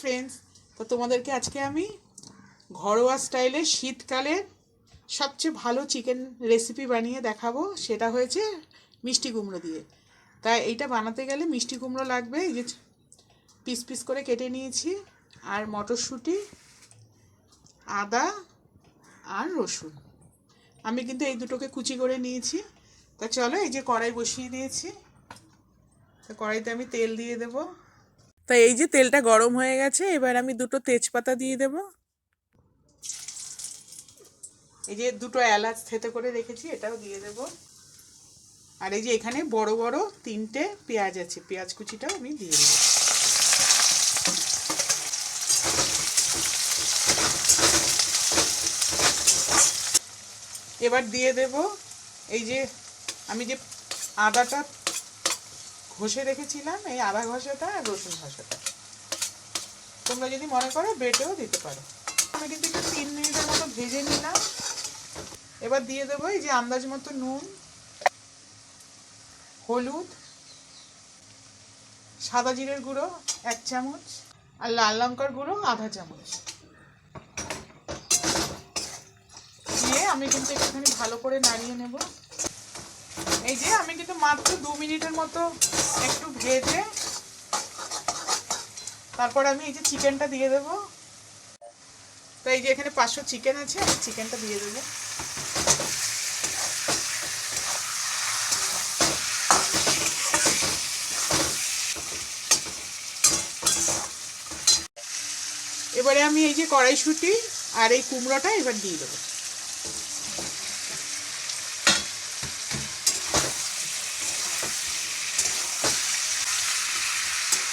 Friends তো তোমাদেরকে আজকে আমি ঘরোয়া স্টাইলে শীতকালের সবচেয়ে ভালো চিকেন রেসিপি বানিয়ে দেখাবো। সেটা হয়েছে মিষ্টি কুমড়ো দিয়ে। তাই এইটা বানাতে গেলে মিষ্টি কুমড়ো লাগবে, এই যে পিস পিস করে কেটে নিয়েছি। আর মটরশুঁটি, আদা আর রসুন। আমি কিন্তু এই দুটোকে কুচি করে নিয়েছি। তা চলো এই যে কড়াই বসিয়ে দিয়েছি। তা কড়াইতে আমি তেল দিয়ে দেব। তা এই যে তেলটা গরম হয়ে গেছে, এবার আমি দুটো তেজপাতা দিয়ে দেব। এই যে দুটো এলাচ থেতে করে রেখেছি, এটাও দিয়ে দেব। আর এই যে এখানে বড় বড় তিনটে পেঁয়াজ আছে, পেঁয়াজ কুচিটাও আমি দিয়ে দেবো। এবার দিয়ে দেব এই যে আমি যে আদাটা ঘষে রেখেছিলাম এই আদা ঘষাটা আর রসুন ঘষাটা। তোমরা যদি মনে করো বেটেও দিতে পারো। আমি কিন্তু একটু তিন মিনিটের মতো ভেজে নিলাম। এবার দিয়ে দেবো এই যে আন্দাজ মতো নুন, হলুদ, সাদা জিরের গুঁড়ো এক চামচ আর লাল লঙ্কার গুঁড়ো আধা চামচ। দিয়ে আমি কিন্তু একটুখানি ভালো করে নাড়িয়ে নেব। এই যে আমি কিন্তু মাত্র দু মিনিটের মতো একটু ভেজে তারপর আমি এই যে চিকেনটা দিয়ে দেবো। তো এই যে এখানে পাঁচশো চিকেন আছে, আমি চিকেনটা দিয়ে দেবো। এবারে আমি এই যে কড়াইশুঁটি আর এই কুমড়োটা এবার দিয়ে দেবো।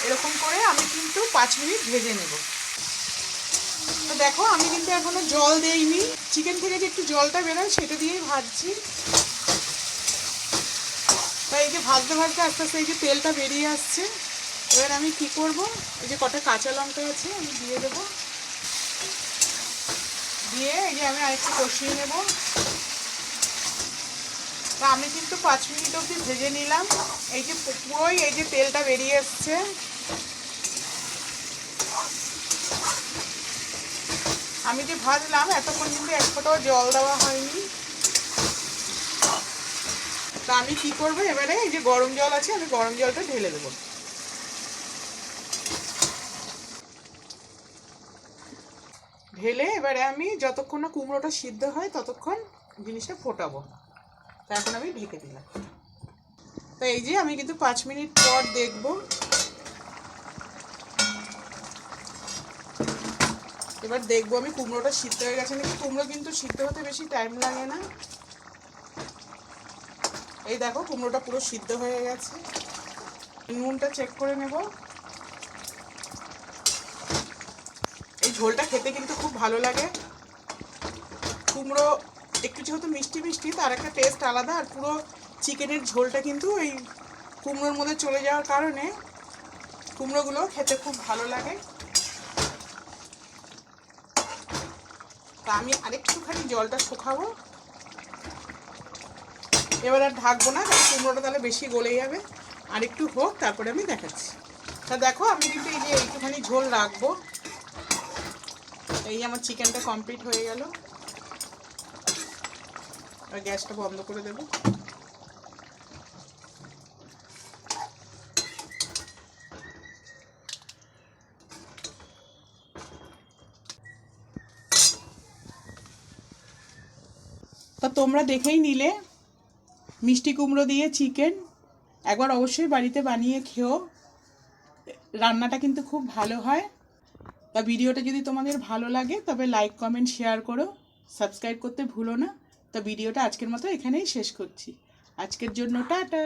এরকম করে আমি কিন্তু পাঁচ মিনিট ভেজে নেব। তো দেখো, আমি কিন্তু এখনও জল দেইনি। চিকেন থেকে যে একটু জলটা বেরোয়, সেটা দিয়েই ভাজছি। তাই এই যে ভাজতে ভাজতে আস্তে আস্তে এই যে তেলটা বেরিয়ে আসছে। এবার আমি কি করব? এই যে কটা কাঁচা লঙ্কা আছে, আমি দিয়ে দেবো। দিয়ে এই যে আমি আরেকটু কষিয়ে নেব। তা আমি কিন্তু পাঁচ মিনিট অবধি ভেজে নিলাম। এই যে পুরোই এই যে তেলটা বেরিয়ে এসছে। আমি যে ভাজলাম, এতক্ষণ কিন্তু এক ফোঁটাও জল দেওয়া হয়নি। তা আমি কি করব? এবারে এই যে গরম জল আছে, আমি গরম জলটা ঢেলে দেবো। ঢেলে এবারে আমি যতক্ষণ না কুমড়োটা সিদ্ধ হয়, ততক্ষণ জিনিসটা ফোটাবো। তা এখন আমি ঢেকে দিলাম। তো এই যে আমি কিন্তু পাঁচ মিনিট পর দেখব। এবার দেখব আমি কুমড়োটা সিদ্ধ হয়ে গেছে। নাকি কুমড়ো কিন্তু সিদ্ধ হতে বেশি টাইম লাগে না? এই দেখো, কুমড়োটা পুরো সিদ্ধ হয়ে গেছে। নুনটা চেক করে নেব। এই ঝোলটা খেতে কিন্তু খুব ভালো লাগে। কুমড়ো একটু যেহেতু মিষ্টি মিষ্টি, তার একটা টেস্ট আলাদা, আর পুরো চিকেনের ঝোলটা কিন্তু এই কুমড়োর মধ্যে চলে যাওয়ার কারণে কুমড়োগুলো খেতে খুব ভালো লাগে। তা আমি আরেকটুখানি জলটা শুকাবো। এবার আর ঢাকবো না, কারণ কুমড়োটা তাহলে বেশি গলে যাবে। আর একটু হোক, তারপরে আমি দেখাচ্ছি। তা দেখো, আমি কিন্তু এই যে একটুখানি ঝোল রাখব। এই আমার চিকেনটা কমপ্লিট হয়ে গেল। গ্যাসটা বন্ধ করে দেবো। তা তোমরা দেখেই নিলে। মিষ্টি কুমড়ো দিয়ে চিকেন একবার অবশ্যই বাড়িতে বানিয়ে খেও। রান্নাটা কিন্তু খুব ভালো হয়। তা ভিডিওটা যদি তোমাদের ভালো লাগে, তবে লাইক কমেন্ট শেয়ার করো। সাবস্ক্রাইব করতে ভুলো না। তো ভিডিওটা আজকের মতো এখানেই শেষ করছি। আজকের জন্য টাটা।